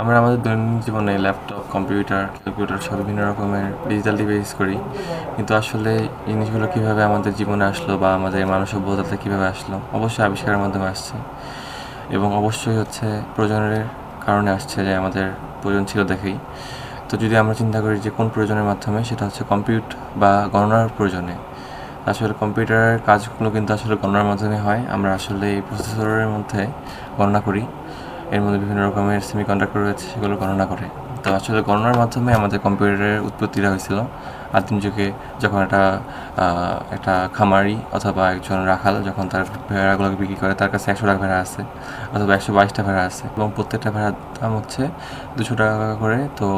আমরা আমাদের দৈনন্দিন জীবনে ল্যাপটপ কম্পিউটার ক্যালকুলেটর সব বিভিন্ন রকমের ডিজিটাল ডিভাইস করি। কিন্তু আসলে জিনিসগুলো কীভাবে আমাদের জীবনে আসলো বা আমাদের মানব সভ্যতাতে কীভাবে আসলো, অবশ্যই আবিষ্কারের মাধ্যমে আসছে। এবং অবশ্যই হচ্ছে প্রয়োজনের কারণে আসছে যে আমাদের প্রয়োজন ছিল দেখেই। তো যদি আমরা চিন্তা করি যে কোন প্রয়োজনের মাধ্যমে, সেটা হচ্ছে কম্পিউট বা গণনার প্রয়োজনে। আসলে কম্পিউটারের কাজগুলো কিন্তু আসলে গণনার মাধ্যমে হয়। আমরা আসলে এই প্রসেসরের মধ্যে গণনা করি। এর মধ্যে বিভিন্ন রকমের সেমিকন্ডাক্টর রয়েছে, সেগুলো গণনা করে। তো আসলে গণনার মাধ্যমে আমাদের কম্পিউটারের উৎপত্তিটা হয়েছিল। আদিম যুগে যখন একটা একটা খামারি অথবা একজন রাখাল যখন তার ভেড়াগুলোকে বিক্রি করে, তার কাছে একশো টাকা ভেড়া আছে অথবা একশো বাইশটা ভেড়া আছে এবং প্রত্যেকটা ভেড়ার দাম হচ্ছে দুশো টাকা করে। তো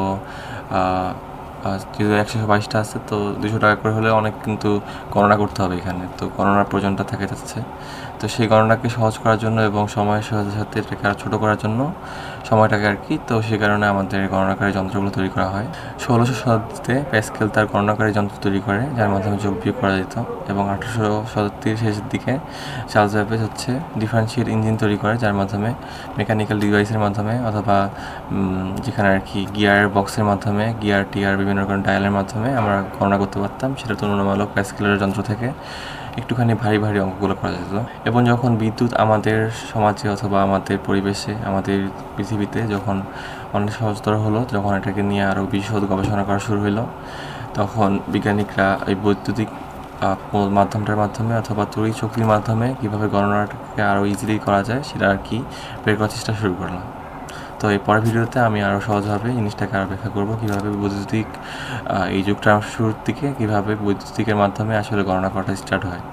যেহেতু একশো বাইশটা আছে, তো দুশো টাকা করে হলে অনেক কিন্তু গণনা করতে হবে এখানে। তো গণনার প্রয়োজনটা থাকে যাচ্ছে। তো সেই গণনাকে সহজ করার জন্য এবং সময়ের সাথে সাথে এটাকে আরও ছোটো করার জন্য সময়টাকে আর কি, তো সেই কারণে আমাদের গণনাকারী যন্ত্রগুলো তৈরি করা হয়। ষোলোশো শতাব্দীতে প্যাসকেল তার গণনাকারী যন্ত্র তৈরি করে, যার মাধ্যমে যোগ বিয়োগ করা যেত এবং আঠারোশো শতাব্দীর শেষের দিকে চার্লস ব্যাপেজ হচ্ছে ডিফারেন্সিয়েট ইঞ্জিন তৈরি করে, যার মাধ্যমে মেকানিক্যাল ডিভাইসের মাধ্যমে অথবা যেখানে আর কি গিয়ার বক্সের মাধ্যমে, গিয়ার টিয়ার বিভিন্ন রকম ডায়ালের মাধ্যমে আমরা গণনা করতে পারতাম, সেটা তুলনামূলক প্যাসকেলের যন্ত্র থেকে। একটুখানি ভারী ভারী অঙ্কগুলো করা যেত। এবং যখন বিদ্যুৎ আমাদের সমাজে অথবা আমাদের পরিবেশে, আমাদের পৃথিবীতে যখন অনেক সহজতর হলো, যখন এটাকে নিয়ে আরও বিশদ গবেষণা করা শুরু হলো তখন বিজ্ঞানিকরা এই বৈদ্যুতিক মাধ্যমটার মাধ্যমে অথবা তড়িৎ শক্তির মাধ্যমে কীভাবে গণনাটাকে আরও ইজিলি করা যায়, সেটা আর কি বের করার চেষ্টা শুরু করলাম। তো এই পরের ভিডিওতে আমি আরও সহজভাবে জিনিসটাকে আরও ব্যাখ্যা করব, কীভাবে বৈদ্যুতিক এই যুগটা শুরুর দিকে, কীভাবে বৈদ্যুতিকের মাধ্যমে আসলে গণনা করাটা স্টার্ট হয়।